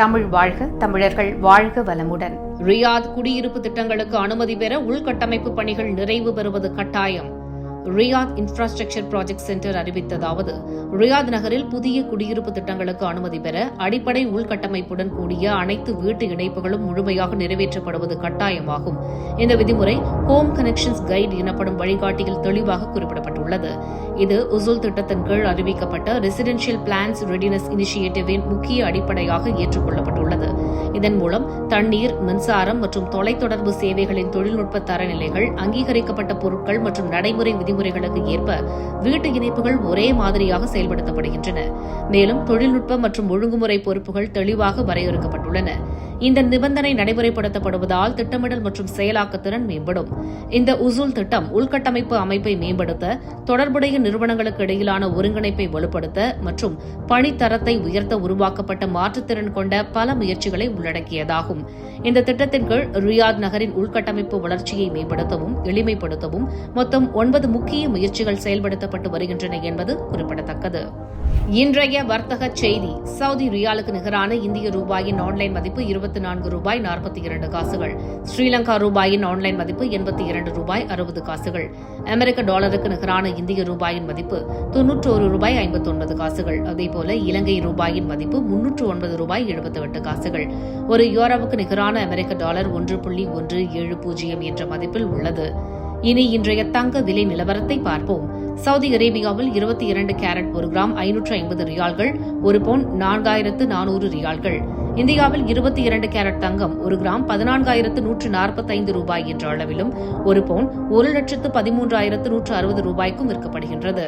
தமிழ் வாழ்க தமிழர்கள் வாழ்க வளமுடன். ரியாத் குடியிருப்பு திட்டங்களுக்கு அனுமதி பெற உள்கட்டமைப்பு பணிகள் நிறைவு பெறுவது கட்டாயம். ரியாத் இன்ஃப்ராஸ்ட்ரக்சர் ப்ராஜெக்ட் சென்டர் அறிவித்ததாவது ரியாத் நகரில் புதிய குடியிருப்பு திட்டங்களுக்கு அனுமதி பெற அடிப்படை உள்கட்டமைப்புடன் கூடிய அனைத்து வீட்டு இணைப்புகளும் முழுமையாக நிறைவேற்றப்படுவது கட்டாயமாகும். இந்த விதிமுறை ஹோம் கனெக்ஷன்ஸ் கைடு எனப்படும் வழிகாட்டியில் தெளிவாக குறிப்பிடப்பட்டுள்ளது. இது உசுல் திட்டத்தின் கீழ் அறிவிக்கப்பட்ட ரெசிடென்ஷியல் பிளான்ஸ் ரெடினஸ் இனிஷியேட்டிவின் முக்கிய அடிப்படையாக ஏற்றுக்கொள்ளப்பட்டுள்ளது. இதன் மூலம் தண்ணீர் மின்சாரம் மற்றும் தொலைத்தொடர்பு சேவைகளின் தொழில்நுட்ப தரநிலைகள் அங்கீகரிக்கப்பட்ட பொருட்கள் மற்றும் நடைமுறை விதிமுறைகளுக்கு ஏற்ப வீட்டு இணைப்புகள் ஒரே மாதிரியாக செயல்படுத்தப்படுகின்றன. மேலும் தொழில்நுட்ப மற்றும் ஒழுங்குமுறை பொறுப்புகள் தெளிவாக வரையறுக்கப்பட்டுள்ளன. இந்த நிபந்தனை நடைமுறைப்படுத்தப்படுவதால் திட்டமிடல் மற்றும் செயலாக்கத்திறன் மேம்படும். இந்த உசூல் திட்டம் உள்கட்டமைப்பு அமைப்பை மேம்படுத்த தொடர்புடைய நிறுவனங்களுக்கு இடையிலான ஒருங்கிணைப்பை வலுப்படுத்த மற்றும் பணித்தரத்தை உயர்த்த உருவாக்கப்பட்ட மாற்றுத்திறன் கொண்ட பல முயற்சிகளை உள்ளடக்கியதாகும். இந்த திட்டத்தின் கீழ் ரியாத் நகரின் உள்கட்டமைப்பு வளர்ச்சியை மேம்படுத்தவும் எளிமைப்படுத்தவும் மொத்தம் ஒன்பது முக்கிய முயற்சிகள் செயல்படுத்தப்பட்டு வருகின்றன என்பது குறிப்பிடத்தக்கது. இன்றைய வர்த்தக செய்தி சவுதி ரியாலுக்கு நிகரான இந்திய ரூபாயின் ஆன்லைன் மதிப்பு இருபத்தி நான்கு ரூபாய் நாற்பத்தி இரண்டு காசுகள். ஸ்ரீலங்கா ரூபாயின் ஆன்லைன் மதிப்பு எண்பத்தி இரண்டு ரூபாய் அறுபது காசுகள். அமெரிக்க டாலருக்கு நிகரான இந்திய ரூபாயின் மதிப்பு தொன்னூற்றோரு ரூபாய் ஐம்பத்தொன்பது காசுகள். அதேபோல இலங்கை ரூபாயின் மதிப்பு முன்னூற்று ஒன்பது ரூபாய் எழுபத்தி எட்டு காசுகள். ஒரு யூரோவுக்கு நிகரான அமெரிக்க டாலர் ஒன்று புள்ளி ஒன்று ஏழு பூஜ்ஜியம் என்ற மதிப்பில் உள்ளது. இனி இன்றைய தங்க விலை நிலவரத்தை பார்ப்போம். சவுதி அரேபியாவில் இருபத்தி இரண்டு கேரட் ஒரு கிராம் ஐநூற்று ஐம்பது ரியால்கள் ஒரு பவுன் நான்காயிரத்து நானூறு ரியால்கள். இந்தியாவில் இருபத்தி இரண்டு கேரட் தங்கம் ஒரு கிராம் பதினான்காயிரத்து நூற்று நாற்பத்தைந்து ரூபாய் என்ற அளவிலும் ஒரு பவுன் ஒரு லட்சத்து பதிமூன்றாயிரத்து நூற்று அறுபது ரூபாய்க்கும் விற்கப்படுகின்றது.